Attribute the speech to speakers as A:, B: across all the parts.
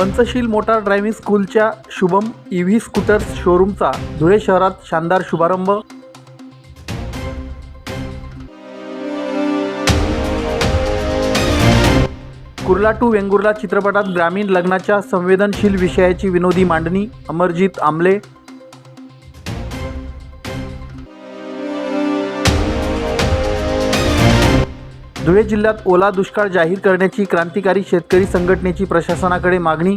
A: Panchsheel motor driving स्कूलच्या Shubham E V scooters शोरूमचा धुळे शहरात शानदार शुभारंभ. कुर्ला टू वेंगुर्ला चित्रपटात ग्रामीण लग्नाच्या संवेदनशील विषयाची विनोदी मांडणी अमरजित आमले. धुळे जिल्ह्यात ओला दुष्काळ जाहीर करण्याची क्रांतिकारी शेतकरी संघटनेची प्रशासनाकडे मागणी.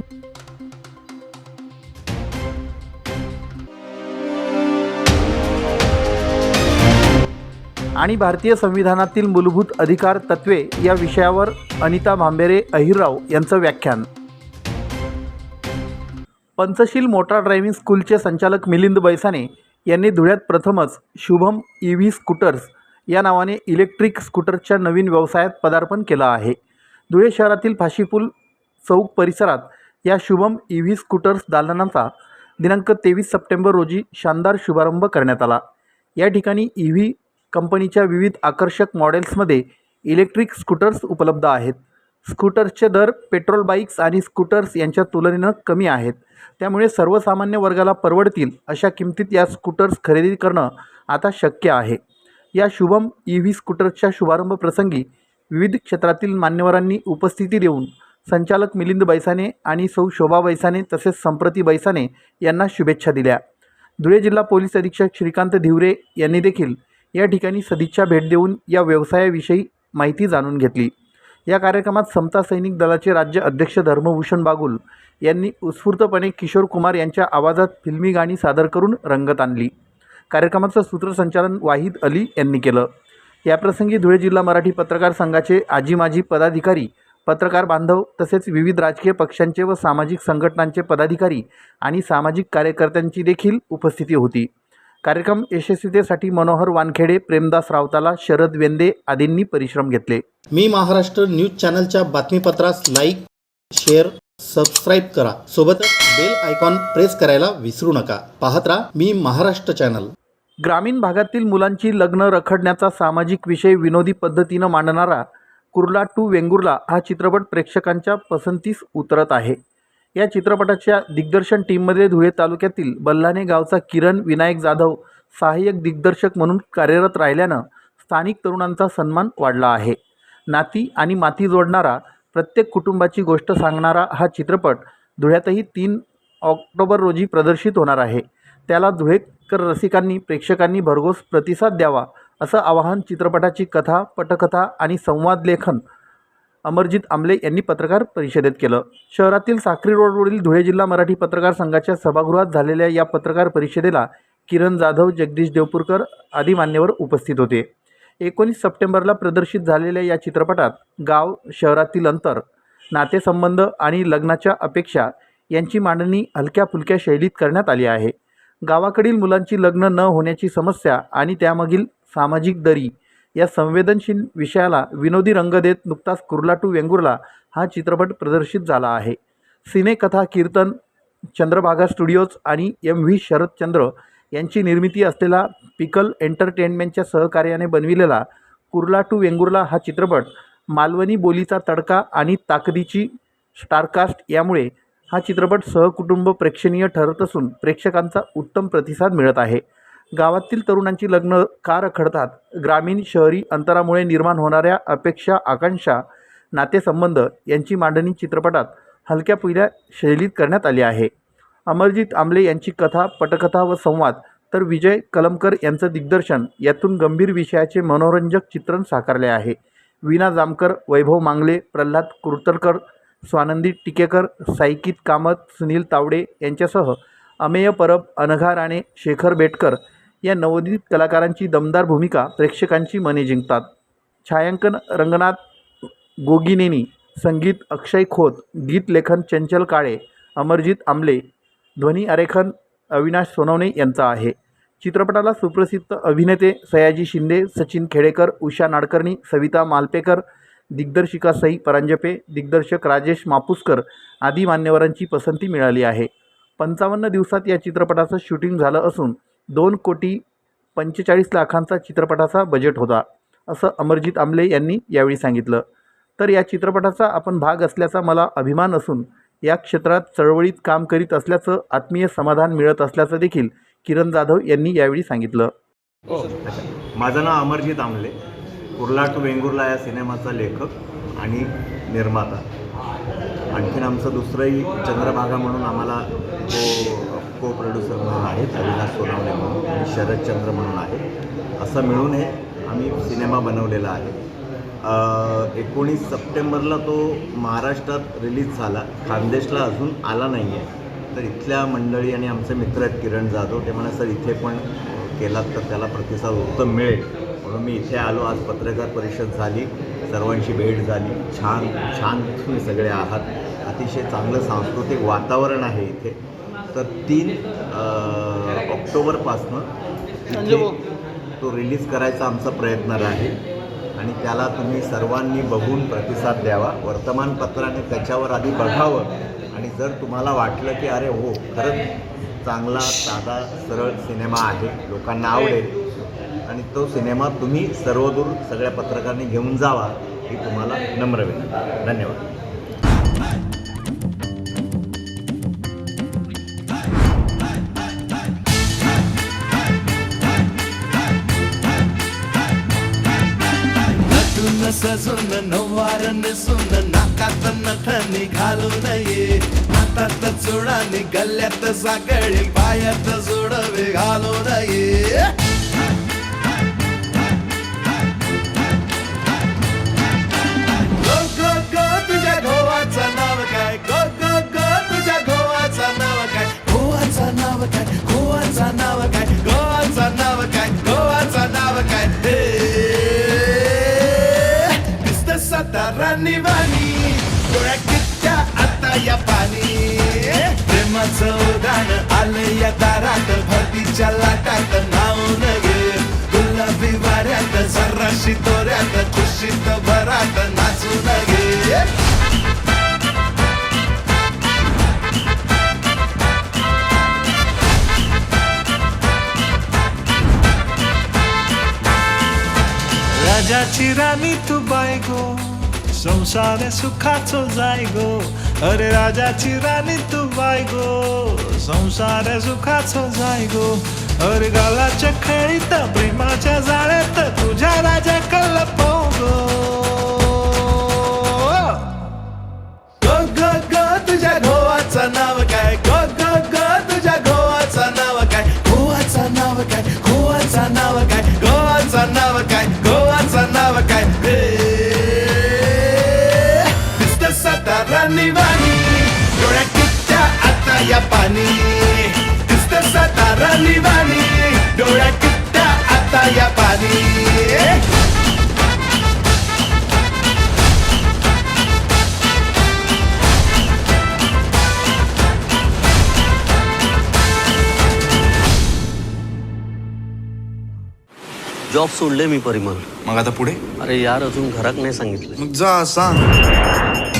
A: आणि भारतीय संविधानातील मूलभूत अधिकार तत्वे या विषयावर अनिता भांबेरे अहिरराव यांचं व्याख्यान. पंचशील मोटार ड्रायव्हिंग स्कूलचे संचालक मिलिंद बैसाने यांनी धुळ्यात प्रथमच शुभम ई व्ही स्कूटर्स या नावाने इलेक्ट्रिक स्कूटरच्या नवीन व्यवसायात पदार्पण केलं आहे. धुळे शहरातील फाशीपूल चौक परिसरात या शुभम ई व्ही स्कूटर्स दालनाचा दिनांक तेवीस सप्टेंबर रोजी शानदार शुभारंभ करण्यात आला. या ठिकाणी ई व्ही कंपनीच्या विविध आकर्षक मॉडेल्समध्ये इलेक्ट्रिक स्कूटर्स उपलब्ध आहेत. स्कूटर्सचे दर पेट्रोल बाईक्स आणि स्कूटर्स यांच्या तुलनेनं कमी आहेत. त्यामुळे सर्वसामान्य वर्गाला परवडतील अशा किमतीत या स्कूटर्स खरेदी करणं आता शक्य आहे. या शुभम ई व्ही स्कूटरच्या शुभारंभ प्रसंगी विविध क्षेत्रातील मान्यवरांनी उपस्थिती देऊन संचालक मिलिंद बैसाने आणि सौ शोभा बैसाने तसेच संप्रती बैसाने यांना शुभेच्छा दिल्या. धुळे जिल्हा पोलीस अधीक्षक श्रीकांत धिवरे यांनी देखील या ठिकाणी सदिच्छा भेट देऊन या व्यवसायाविषयी माहिती जाणून घेतली. या कार्यक्रमात समता सैनिक दलाचे राज्य अध्यक्ष धर्मभूषण बागुल यांनी उत्स्फूर्तपणे किशोर कुमार यांच्या आवाजात फिल्मी गाणी सादर करून रंगत आणली. कार्यक्रमाचं सूत्रसंचालन वाहिद अली यांनी केलं. याप्रसंगी धुळे जिल्हा मराठी पत्रकार संघाचे आजी माजी पदाधिकारी पत्रकार बांधव तसेच विविध राजकीय पक्षांचे व सामाजिक संघटनांचे पदाधिकारी आणि सामाजिक कार्यकर्त्यांची देखील उपस्थिती होती. कार्यक्रम यशस्वीतेसाठी मनोहर वानखेडे प्रेमदास रावताला शरद वेंदे आदींनी परिश्रम घेतले.
B: मी महाराष्ट्र न्यूज चॅनलच्या बातमीपत्रास लाईक शेअर सबस्क्राईब करा. सोबतच बेल आयकॉन प्रेस करायला विसरू नका. पाहत राहा मी महाराष्ट्र चॅनल
A: ग्रामीण भागातील मुलांची लग्न रखडण्याचा सामाजिक विषय विनोदी पद्धतीनं मांडणारा कुर्ला टू वेंगुर्ला हा चित्रपट प्रेक्षकांच्या पसंतीस उतरत आहे. या चित्रपटाच्या दिग्दर्शन टीममध्ये धुळे तालुक्यातील बल्लाने गावचा किरण विनायक जाधव सहाय्यक दिग्दर्शक म्हणून कार्यरत राहिल्यानं स्थानिक तरुणांचा सन्मान वाढला आहे. नाती आणि माती जोडणारा प्रत्येक कुटुंबाची गोष्ट सांगणारा हा चित्रपट धुळ्यातही तीन ऑक्टोबर रोजी प्रदर्शित होणार आहे. त्याला धुळेकर रसिकांनी प्रेक्षकांनी भरघोस प्रतिसाद द्यावा असं आवाहन चित्रपटाची कथा पटकथा आणि संवाद लेखन अमरजित आमले यांनी पत्रकार परिषदेत केलं. शहरातील साक्री रोडवरील धुळे जिल्हा मराठी पत्रकार संघाच्या सभागृहात झालेल्या या पत्रकार परिषदेला किरण जाधव जगदीश देवपूरकर आदी मान्यवर उपस्थित होते. एकोणीस सप्टेंबरला प्रदर्शित झालेल्या या चित्रपटात गाव शहरातील अंतर नातेसंबंध आणि लग्नाच्या अपेक्षा यांची मांडणी हलक्या फुलक्या शैलीत करण्यात आली आहे. गावाकडील मुलांची लग्न न होण्याची समस्या आणि त्यामागील सामाजिक दरी या संवेदनशील विषयाला विनोदी रंग देत नुकताच कुर्लाटू वेंगुर्ला हा चित्रपट प्रदर्शित झाला आहे. सिनेकथा कीर्तन चंद्रभागा स्टुडिओज आणि एम व्ही शरदचंद्र यांची निर्मिती असलेला पिकल एंटरटेनमेंटच्या सहकार्याने बनविलेला कुर्ला टू वेंगुर्ला हा चित्रपट मालवणी बोलीचा तडका आणि ताकदीची स्टारकास्ट यामुळे हा चित्रपट सहकुटुंब प्रेक्षणीय ठरत असून प्रेक्षकांचा उत्तम प्रतिसाद मिळत आहे. गावातील तरुणांची लग्न का रखडतात? ग्रामीण शहरी अंतरामुळे निर्माण होणाऱ्या अपेक्षा आकांक्षा नातेसंबंध यांची मांडणी चित्रपटात हलक्या पहिल्या शैलीत करण्यात आली आहे. अमरजित आमले यांची कथा पटकथा व संवाद. तर विजय कलमकर यांचं दिग्दर्शन. यातून गंभीर विषयाचे मनोरंजक चित्रण साकारले आहे. वीणा जामकर वैभव मांगले प्रल्हाद कुर्तलकर स्वानंदी टिकेकर साईकित कामत सुनील तावडे यांच्यासह अमेय परब अनघा राणे शेखर बेटकर या नवोदित कलाकारांची दमदार भूमिका प्रेक्षकांची मने जिंकतात. छायांकन रंगनाथ गोगिनेनी संगीत अक्षय खोत गीतलेखन चंचल काळे अमरजित आमले ध्वनी आरेखन अविनाश सोनवणे यांचा आहे. चित्रपटाला सुप्रसिद्ध अभिनेते सयाजी शिंदे सचिन खेडेकर उषा नाडकर्णी सविता मालपेकर दिग्दर्शिका सई परांजपे दिग्दर्शक राजेश मापुसकर आदी मान्यवरांची पसंती मिळाली आहे. पंचावन्न दिवसात या चित्रपटाचं शूटिंग झालं असून दोन कोटी पंचेचाळीस लाखांचा चित्रपटाचा बजेट होता असं अमरजित आमले यांनी यावेळी सांगितलं. तर या चित्रपटाचा आपण भाग असल्याचा मला अभिमान असून या क्षेत्रात चळवळीत काम करीत असल्याचं आत्मीय समाधान मिळत असल्याचं देखील किरण जाधव यांनी यावेळी सांगितलं. हो.
C: माझं नाव अमरजीत आमले कुर्ला टू वेंगुर्ला या सिनेमाचा लेखक आणि निर्माता. आणखीन आमचं दुसरंही चंद्रभागा म्हणून आम्हाला को को प्रोड्युसर म्हणून आहेत अविनाश सोनावणे म्हणून आणि शरदचंद्र म्हणून आहे. असं मिळून हे आम्ही सिनेमा बनवलेला आहे. एकोणीस सप्टेंबरला तो महाराष्ट्रात रिलीज झाला. खानदेशला अजून आला नाही आहे तर इथल्या मंडळी आणि आमचे मित्र आहेत किरण जाधव ते म्हणा सर इथे पण केलात तर त्याला प्रतिसाद उत्तम मिळेल. म्हणून मी इथे आलो. आज पत्रकार परिषद झाली. सर्वांशी भेट झाली. छान छान तुम्ही सगळे आहात. अतिशय चांगलं सांस्कृतिक वातावरण आहे इथे. तर तीन ऑक्टोबरपासनं तो रिलीज करायचा आमचा प्रयत्न आहे आणि त्याला तुम्ही सर्वांनी बघून प्रतिसाद द्यावा. वर्तमानपत्राने त्याच्यावर आधी बघावं. आणि जर तुम्हाला वाटलं की अरे हो खरंच चांगला साधा सरळ सिनेमा आहे लोकांना आवडेल. आणि तो सिनेमा तुम्ही सर्वदूर सगळ्या पत्रकारांनी घेऊन जावा ही तुम्हाला नम्र विनंती. धन्यवाद.
D: सजून नवार नेसून नाकात नथनी घालू नये हातात चुडाने गल्ल्यात साकळी पायात जोडवे घालू नये तुझ्या गोवाचं नाव काय? गो गो गो तुझ्या गोवाचं नाव काय? गोवाचं नाव काय? गोवाचं नाव काय? आता राणी वाणी. डोळ्याच्या आता या पाणी. प्रेमाचं उदान आलं या दारात. भरतीच्या लाटात नाव नगे गुलाबी वाऱ्यात सर्राशी तोऱ्यात खुशीत भरात नाचू नगे
E: राजाची राणी तू बायगो संसार सुखाचो जायगो. अरे राजाची राणी तू बायगो संसार सुखाचो जायगो. अरे गालाच्या खेळीत प्रेमाच्या जाळ्यात तुझ्या राजा
D: कल्प सातारानी वाणी डोळ्या किच्च्या आता या पाणी. दिसत सातारा निवाणी डोळ्या कित्या आता या पाणी.
F: जॉब सोडले मी परिमल.
G: मग आता पुढे?
F: अरे यार अजून घरात नाही सांगितलं
G: मग जा सांग.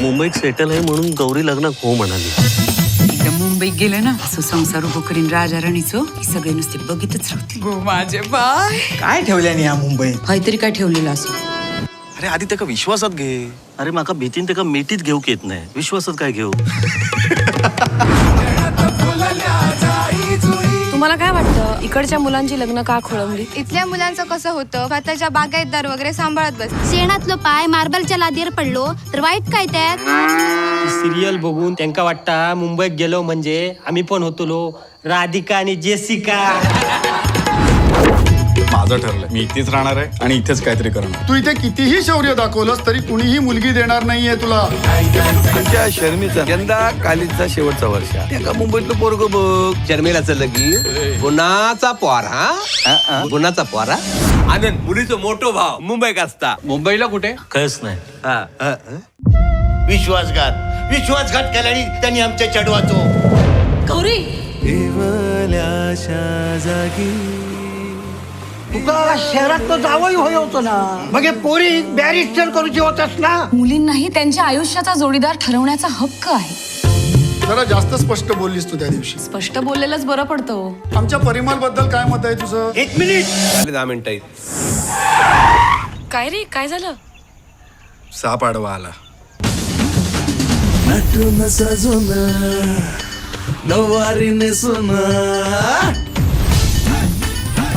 F: मुंबईत सेटल आहे म्हणून गौरी लग्नात हो म्हणाली.
H: एकदा मुंबईत गेले ना असं संसार उभं करीन राजा राणीचं की सगळे नुसते बघितच राहतील. गो माझे बाय
I: काय ठेवल्याने या मुंबईत?
H: काहीतरी काय ठेवलेलं असं.
G: अरे आधी त्याका विश्वासात घे.
F: अरे माका भीतीन ते का मिठीत घेऊक येत नाही. विश्वासात काय घेऊ?
J: तुम्हाला काय वाटतं? इकडच्या मुलांची लग्न का खोळंबली?
K: इथल्या मुलांचं कसं होतं? स्वतःच्या बागायतदार वगैरे सांभाळत बस.
J: शेणातलं पाय मार्बलच्या लादीवर पडलो तर वाईट काय त्यात?
I: सिरियल बघून त्यांका वाटता मुंबईत गेलो म्हणजे आम्ही पण होतो राधिका आणि जेसिका.
G: माझं ठरलंय. मी इथेच राहणार आहे आणि इथेच काहीतरी करणार
L: तू इथे कितीही शौर्य दाखवलंस तरी कुणीही मुलगी देणार नाहीये तुला.
M: शर्मीचा यंदा कालीचा शेवटचा वर्ष त्या मुंबईतलं पोरग बघ? शर्मिलाचं लगीन गुणाचा पोर हा? गुणाचा पोरा आनंद मुलीचं मोठो भाव. मुंबईत असता. मुंबईला कुठे?
F: काहीच नाही.
M: विश्वासघात. विश्वासघात केल्याने त्यांनी आमच्या चढवाचो.
J: गौरी!
D: जागी.
I: तुका शहरात तो जावई होय होतो ना. मग हे पोरी बॅरिस्टर करूची होतस ना?
H: मुलींनाही त्यांच्या आयुष्याचा जोडीदार ठरवण्याचा हक्क आहे.
L: जरा जास्त स्पष्ट बोललीस तू त्या दिवशी.
J: स्पष्ट बोललेलंच बरं पडतं हो.
L: आमच्या परिमलबद्दल काय मत आहे तुझं?
M: एक मिनिट. झाले दहा मिनिटं आहेत.
J: काय रे काय झालं?
G: साप आडवा आला.
D: नटून सजून नवारी नेसून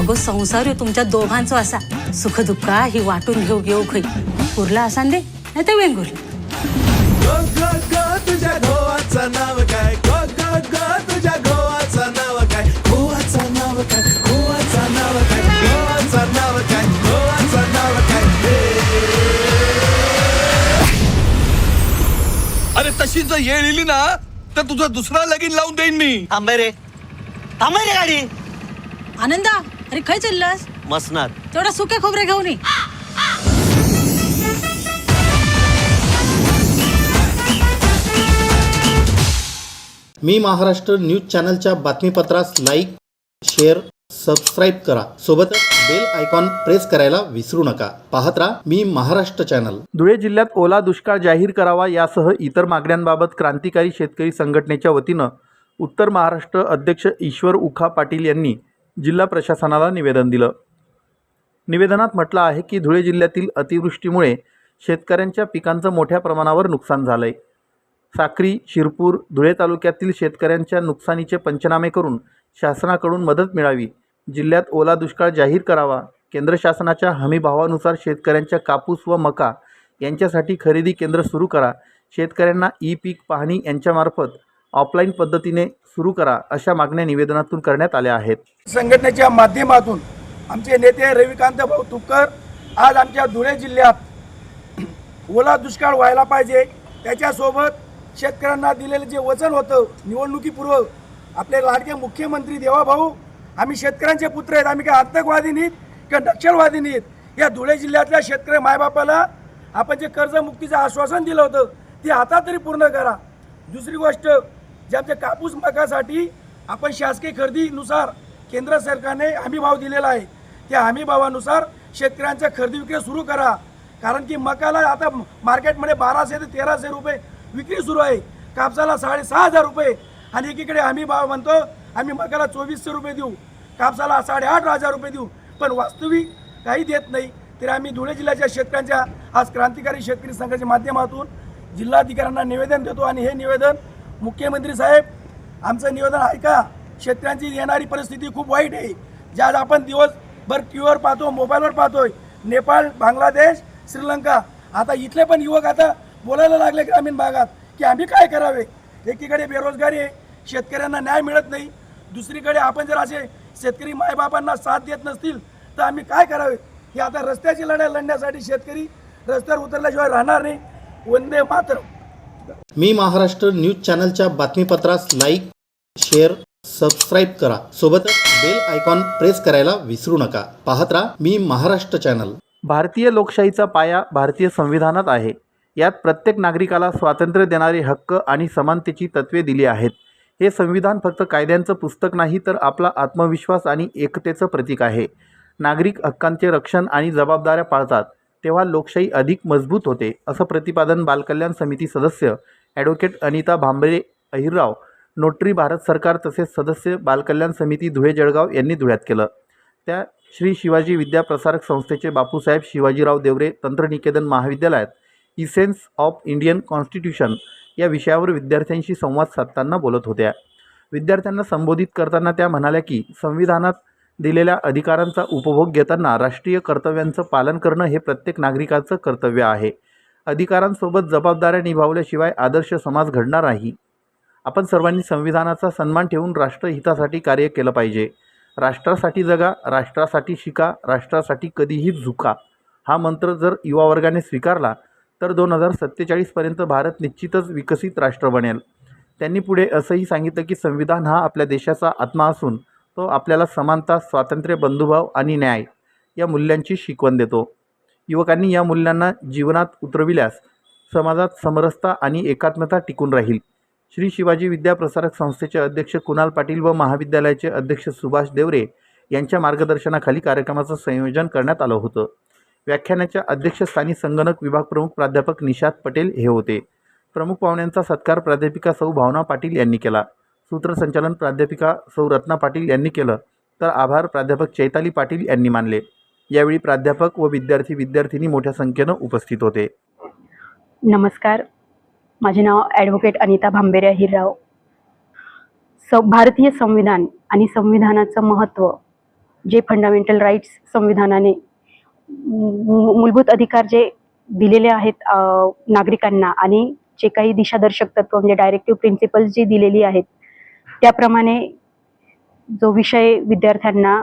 H: अगो संसार तुमच्या दोघांचो असा. सुख दुःख ही वाटून घेऊ घेऊ खै. उरला असा दे नाही तर वेंगुर्ला.
D: गो गो गो तुझ्या गोवाचं नाव काय गो गो गो तुझ्या गोवाचं नाव काय गोवाचं नाव काय गोवाचं नाव काय गोवाचं नाव काय गोवाचं नाव काय
M: अरे तशी जर येळ ना तर तुझं दुसरा लगीन लावून देईन मी.
I: थांबे रे. थांबे रे गाडी.
H: आनंदा अरे खय चाललास?
I: मसनात.
H: तेवढा सुके खोबरे घेऊन ये.
B: मी महाराष्ट्र न्यूज चॅनलच्या बातमीपत्रास लाईक शेअर सबस्क्राईब करा. सोबतच बेल आयकॉन प्रेस करायला विसरू नका. पाहत राहा मी महाराष्ट्र चॅनल.
A: धुळे जिल्ह्यात ओला दुष्काळ जाहीर करावा यासह इतर मागण्यांबाबत क्रांतिकारी शेतकरी संघटनेच्या वतीनं उत्तर महाराष्ट्र अध्यक्ष ईश्वर उखा पाटील यांनी जिल्हा प्रशासनाला निवेदन दिलं. निवेदनात म्हटलं आहे की धुळे जिल्ह्यातील अतिवृष्टीमुळे शेतकऱ्यांच्या पिकांचं मोठ्या प्रमाणावर नुकसान झालं आहे साक्री शिरपूर धुळे तालुक्यातील शेतकऱ्यांच्या नुकसानीचे पंचनामे करून शासनाकडून मदत मिळावी. जिल्ह्यात ओला दुष्काळ जाहीर करावा. केंद्र शासनाच्या हमीभावानुसार शेतकऱ्यांच्या कापूस व मका यांच्यासाठी खरेदी केंद्र सुरू करा. शेतकऱ्यांना ई पीक पाहणी यांच्यामार्फत ऑफलाईन पद्धतीने सुरू करा अशा मागण्या निवेदनातून करण्यात आल्या आहेत.
L: संघटनेच्या माध्यमातून आमचे नेते रविकांत भाऊ तुपकर आज आमच्या धुळे जिल्ह्यात ओला दुष्काळ व्हायला पाहिजे. त्याच्यासोबत शेतकऱ्यांना दिलेलं जे वचन होतं निवडणुकीपूर्व आपले लाडके मुख्यमंत्री देवाभाऊ आम्ही शेतकऱ्यांचे पुत्र आहेत. आम्ही काय आतंकवादी नाहीत किंवा नक्षलवादी नाहीत? या धुळे जिल्ह्यातल्या शेतकरी मायबापाला आपण जे कर्जमुक्तीचं आश्वासन दिलं होतं ते आता तरी पूर्ण करा. दुसरी गोष्ट जे आमच्या कापूस मकासाठी आपण शासकीय खरेदीनुसार केंद्र सरकारने हमी भाव दिलेला आहे. त्या हमी भावानुसार शेतकऱ्यांच्या खरेदी विक्री सुरू करा. कारण की मकाला आता मार्केटमध्ये बाराशे ते तेराशे रुपये विक्री सुरू आहे. कापसाला साडेसहा हजार रुपये आणि एकीकडे आम्ही भाव म्हणतो आम्ही मकाला चोवीसशे रुपये देऊ. कापसाला साडेआठ हजार रुपये देऊ. पण वास्तविक काही देत नाही. तर आम्ही धुळे जिल्ह्याच्या शेतकऱ्यांच्या आज क्रांतिकारी शेतकरी संघाच्या माध्यमातून जिल्हाधिकाऱ्यांना निवेदन देतो आणि हे निवेदन मुख्यमंत्री साहेब आमचं निवेदन ऐका शेतकऱ्यांची येणारी परिस्थिती खूप वाईट आहे. ज्या आज आपण दिवसभर टी व्हीवर पाहतो मोबाईलवर पाहतोय नेपाळ बांगलादेश श्रीलंका आता इथले पण युवक आता बोलायला लागले ग्रामीण भागात की आम्ही काय करावे? एकीकडे बेरोजगारी आहे शेतकऱ्यांना न्याय मिळत नाही. दुसरीकडे आपण जर असे शेतकरी मायबापांना साथ देत नसतील तर आम्ही काय करावे? हे आता रस्त्याची लढाई लढण्यासाठी शेतकरी रस्त्यावर उतरल्याशिवाय राहणार नाही. वंदे मातरम.
B: मी महाराष्ट्र न्यूज चॅनलच्या बातमीपत्रास लाईक शेअर सबस्क्राईब करा. सोबतच बेल आयकॉन प्रेस करायला विसरू नका. पाहत राहा मी महाराष्ट्र चॅनल.
A: भारतीय लोकशाहीचा पाया भारतीय संविधानात आहे. यात प्रत्येक नागरिकाला स्वातंत्र्य देणारे हक्क आणि समानतेची तत्त्वे दिली आहेत. हे संविधान फक्त कायद्यांचं पुस्तक नाही तर आपला आत्मविश्वास आणि एकतेचं प्रतीक आहे. नागरिक हक्कांचे रक्षण आणि जबाबदाऱ्या पाळतात. तेव्हा लोकशाही अधिक मजबूत होते असं प्रतिपादन बालकल्याण समिती सदस्य ॲडव्होकेट अनिता भांबरे अहिरराव नोटरी भारत सरकार तसेच सदस्य बालकल्याण समिती धुळे जळगाव यांनी धुळ्यात केलं. त्या श्री शिवाजी विद्या प्रसारक संस्थेचे बापूसाहेब शिवाजीराव देवरे तंत्रनिकेतन महाविद्यालयात इसेन्स ऑफ इंडियन कॉन्स्टिट्यूशन या विषयावर विद्यार्थ्यांशी संवाद साधताना बोलत होत्या. विद्यार्थ्यांना संबोधित करताना त्या म्हणाल्या की संविधानात दिलेल्या अधिकारांचा उपभोग घेताना राष्ट्रीय कर्तव्यांचं पालन करणं हे प्रत्येक नागरिकाचं कर्तव्य आहे. अधिकारांसोबत जबाबदाऱ्या निभावल्याशिवाय आदर्श समाज घडणार नाही. आपण सर्वांनी संविधानाचा सन्मान ठेवून राष्ट्रहितासाठी कार्य केलं पाहिजे. राष्ट्रासाठी जगा राष्ट्रासाठी शिका राष्ट्रासाठी कधीही झुका. हा मंत्र जर युवा वर्गाने स्वीकारला तर दोन हजार सत्तेचाळीसपर्यंत भारत निश्चितच विकसित राष्ट्र बनेल. त्यांनी पुढे असंही सांगितलं की संविधान हा आपल्या देशाचा आत्मा असून तो आपल्याला समानता स्वातंत्र्य बंधुभाव आणि न्याय या मूल्यांची शिकवण देतो. युवकांनी या मूल्यांना जीवनात उतरविल्यास समाजात समरसता आणि एकात्मता टिकून राहील. श्री शिवाजी विद्या प्रसारक संस्थेचे अध्यक्ष कुणाल पाटील व महाविद्यालयाचे अध्यक्ष सुभाष देवरे यांच्या मार्गदर्शनाखाली कार्यक्रमाचं संयोजन करण्यात आलं होतं. व्याख्यानाच्या अध्यक्षस्थानी संगणक विभाग प्रमुख प्राध्यापक निषाद पटेल हे होते. प्रमुख पाहुण्यांचा सत्कार प्राध्यापिका सौ भावना पाटील यांनी केला. सूत्रसंचालन प्राध्यापिका सौ रत्ना पाटील यांनी केलं. तर आभार प्राध्यापक चैताली पाटील यांनी मानले. यावेळी प्राध्यापक व विद्यार्थी विद्यार्थिनी मोठ्या संख्येनं उपस्थित होते.
N: नमस्कार.
H: माझे नाव ॲडव्होकेट अनिता भांबेरे हिरराव स भारतीय संविधान आणि संविधानाचं महत्त्व जे फंडामेंटल राईट्स संविधानाने मूलभूत अधिकार जे दिलेले आहेत नागरिकांना आणि जे काही दिशादर्शक तत्व म्हणजे डायरेक्टिव्ह प्रिन्सिपल्स जी दिलेली आहेत त्याप्रमाणे जो विषय विद्यार्थ्यांना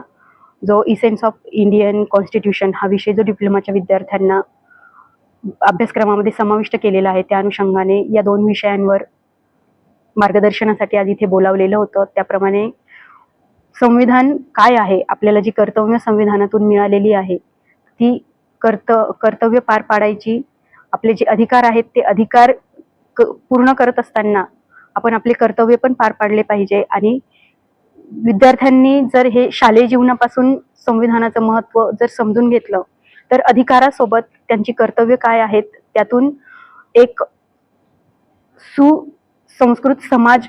H: जो इसेन्स ऑफ इंडियन कॉन्स्टिट्यूशन हा विषय जो डिप्लोमाच्या विद्यार्थ्यांना अभ्यासक्रमामध्ये समाविष्ट केलेला आहे त्या अनुषंगाने या दोन विषयांवर मार्गदर्शनासाठी आज इथे बोलावलेलं होतं. त्याप्रमाणे संविधान काय आहे? आपल्याला जी कर्तव्य संविधानातून मिळालेली आहे ती कर्त कर्तव्य पार पाडायची आपले जे अधिकार आहेत ते अधिकार क पूर्ण करत असताना आपण आपले कर्तव्य पण पार पाडले पाहिजे. आणि विद्यार्थ्यांनी जर हे शालेय जीवनापासून संविधानाचं महत्त्व जर समजून घेतलं तर अधिकारासोबत त्यांची कर्तव्य काय आहेत त्यातून एक सुसंस्कृत समाज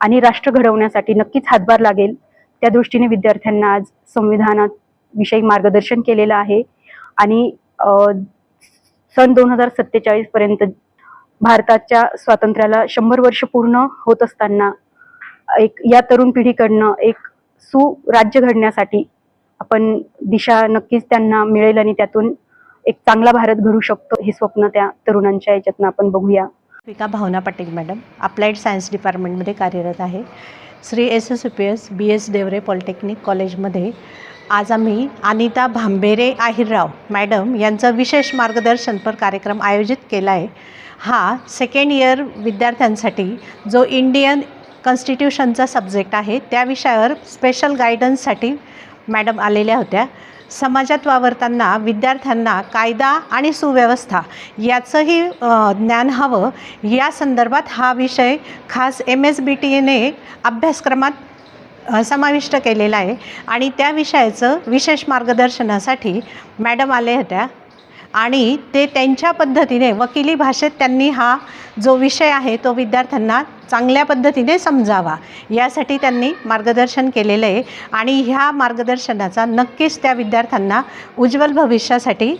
H: आणि राष्ट्र घडवण्यासाठी नक्कीच हातभार लागेल. त्या दृष्टीने विद्यार्थ्यांना आज संविधानात विषयी मार्गदर्शन केलेलं आहे. आणि सन दोन हजार सत्तेचाळीस पर्यंत भारताच्या स्वातंत्र्याला शंभर वर्ष पूर्ण होत असताना एक या तरुण पिढीकडनं एक सुराज्य घडण्यासाठी आपण दिशा नक्कीच त्यांना मिळेल आणि त्यातून एक चांगला भारत घडू शकतो हे स्वप्न त्या तरुणांच्या याच्यातनं आपण बघूया.
N: विका Bhavana Patil madam. Applied science डिपार्टमेंटमध्ये कार्यरत आहे. Shri S S P S B S Devare polytechnic कॉलेजमध्ये. आज आम्ही अनिता भांबेरे आहिरराव मॅडम यांचं विशेष मार्गदर्शनपर कार्यक्रम आयोजित केला आहे. हा सेकंड इयर विद्यार्थ्यांसाठी जो इंडियन कॉन्स्टिट्यूशनचा सब्जेक्ट आहे त्या विषयावर स्पेशल गायडन्ससाठी मॅडम आलेल्या होत्या. समाजात वावरताना विद्यार्थ्यांना कायदा आणि सुव्यवस्था याचंही ज्ञान हवं. या संदर्भात हा विषय खास एम एस बी टी एने अभ्यासक्रमात समाविष्ट केलेला आहे. आणि त्या विषयाचं विशेष मार्गदर्शनासाठी मॅडम आले होत्या. आणि ते त्यांच्या पद्धतीने वकिली भाषेत त्यांनी हा जो विषय आहे तो विद्यार्थ्यांना चांगल्या पद्धतीने समजावा. यासाठी त्यांनी मार्गदर्शन केलेलं आहे. आणि ह्या मार्गदर्शनाचा नक्कीच त्या विद्यार्थ्यांना उज्ज्वल भविष्यासाठी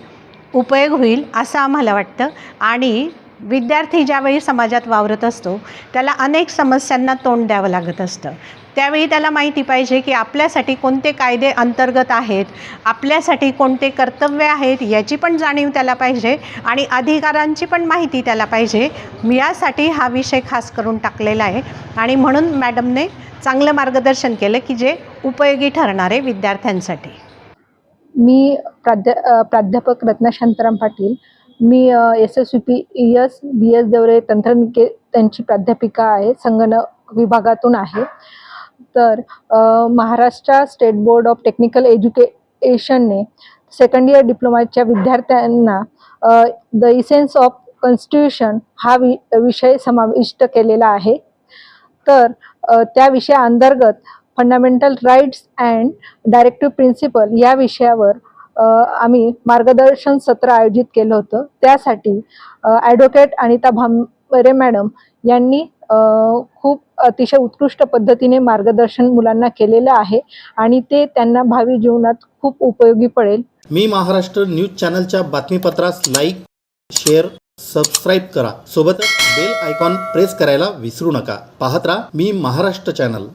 N: उपयोग होईल असं आम्हाला वाटतं. आणि विद्यार्थी ज्यावेळी समाजात वावरत असतो त्याला अनेक समस्यांना तोंड द्यावं लागत असतं. त्यावेळी त्याला माहिती पाहिजे की आपल्यासाठी कोणते कायदे अंतर्गत आहेत आपल्यासाठी कोणते कर्तव्य आहेत याची पण जाणीव त्याला पाहिजे आणि अधिकारांची पण माहिती त्याला पाहिजे. मी यासाठी हा विषय खास करून टाकलेला आहे आणि म्हणून मॅडमने चांगलं मार्गदर्शन केलं की जे उपयोगी ठरणारे विद्यार्थ्यांसाठी.
H: मी प्राध्या प्राध्यापक रत्ना शांताराम पाटील. मी S S U P S B S Devare तंत्रनिके त्यांची प्राध्यापिका आहे संगणक विभागातून आहे. तर Maharashtra state board of technical एज्युकेशनने second year डिप्लोमाच्या विद्यार्थ्यांना द इसेन्स ऑफ कॉन्स्टिट्यूशन हा वि विषय समाविष्ट केलेला आहे. तर त्या विषयाअंतर्गत fundamental rights and directive principle या विषयावर आम्ही मार्गदर्शन सत्र आयोजित केलं होतं. त्यासाठी ॲडव्होकेट अनिता परे मॅडम यांनी खूप अतिशय उत्कृष्ट पद्धतीने मार्गदर्शन मुलांना केलेलं आहे आणि ते त्यांना भावी जीवनात खूप उपयोगी पडेल.
B: मी महाराष्ट्र न्यूज चॅनलच्या बातमीपत्रास लाईक शेअर सबस्क्राईब करा. सोबतच बेल आयकॉन प्रेस करायला विसरू नका. पाहत राहा मी महाराष्ट्र चॅनल.